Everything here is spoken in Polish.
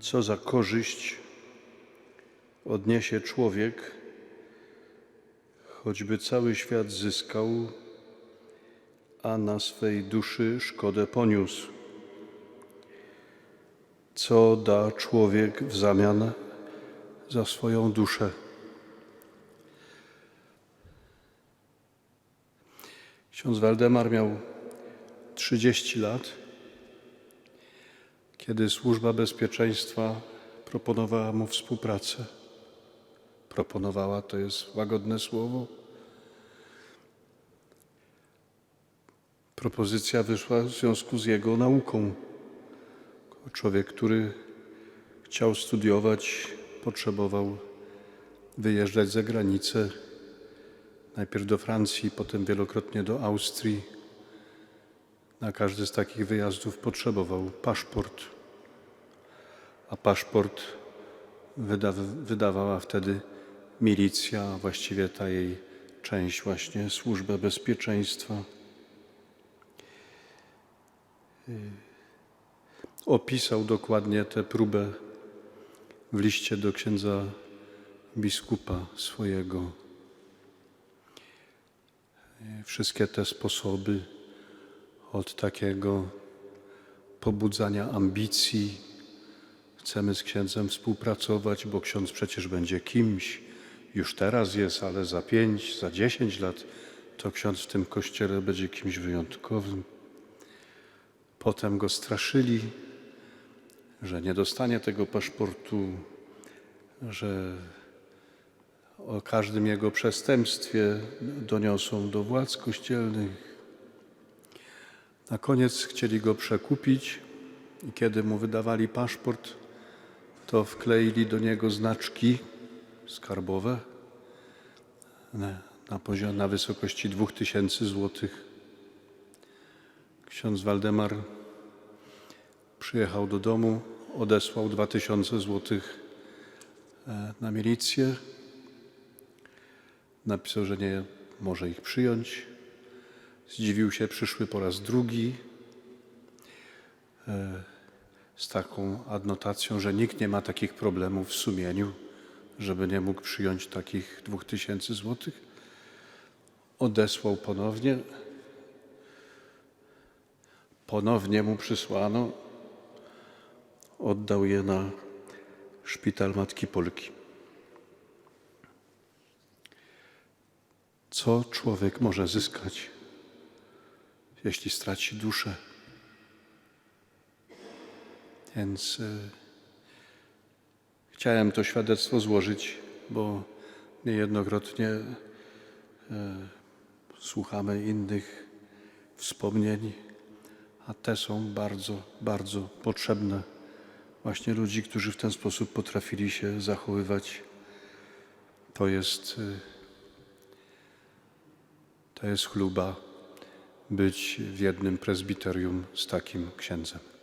co za korzyść odniesie człowiek, choćby cały świat zyskał, a na swej duszy szkodę poniósł. Co da człowiek w zamian za swoją duszę? Ksiądz Waldemar miał 30 lat, kiedy Służba Bezpieczeństwa proponowała mu współpracę. Proponowała to jest łagodne słowo. Propozycja wyszła w związku z jego nauką. Człowiek, który chciał studiować, potrzebował wyjeżdżać za granicę, najpierw do Francji, potem wielokrotnie do Austrii. Na każdy z takich wyjazdów potrzebował paszport, a paszport wyda wydawała wtedy milicja, a właściwie ta jej część, właśnie Służba Bezpieczeństwa. Opisał dokładnie tę próbę w liście do księdza biskupa swojego. Wszystkie te sposoby od takiego pobudzania ambicji. Chcemy z księdzem współpracować, bo ksiądz przecież będzie kimś. Już teraz jest, ale za pięć, za dziesięć lat to ksiądz w tym kościele będzie kimś wyjątkowym. Potem go straszyli, że nie dostanie tego paszportu, że o każdym jego przestępstwie doniosą do władz kościelnych. Na koniec chcieli go przekupić i kiedy mu wydawali paszport, to wkleili do niego znaczki skarbowe na, poziom, na wysokości 2000 złotych. Ksiądz Waldemar przyjechał do domu, odesłał 2000 złotych e, na milicję. Napisał, że nie może ich przyjąć. Zdziwił się, przyszły po raz drugi e, z taką adnotacją, że nikt nie ma takich problemów w sumieniu, żeby nie mógł przyjąć takich 2000 złotych. Odesłał ponownie. Ponownie mu przysłano. Oddał je na szpital Matki Polki. Co człowiek może zyskać, jeśli straci duszę? Więc y, chciałem to świadectwo złożyć, bo niejednokrotnie y, słuchamy innych wspomnień, a te są bardzo, bardzo potrzebne. Właśnie ludzi, którzy w ten sposób potrafili się zachowywać. To jest, y, to jest chluba być w jednym prezbiterium z takim księdzem.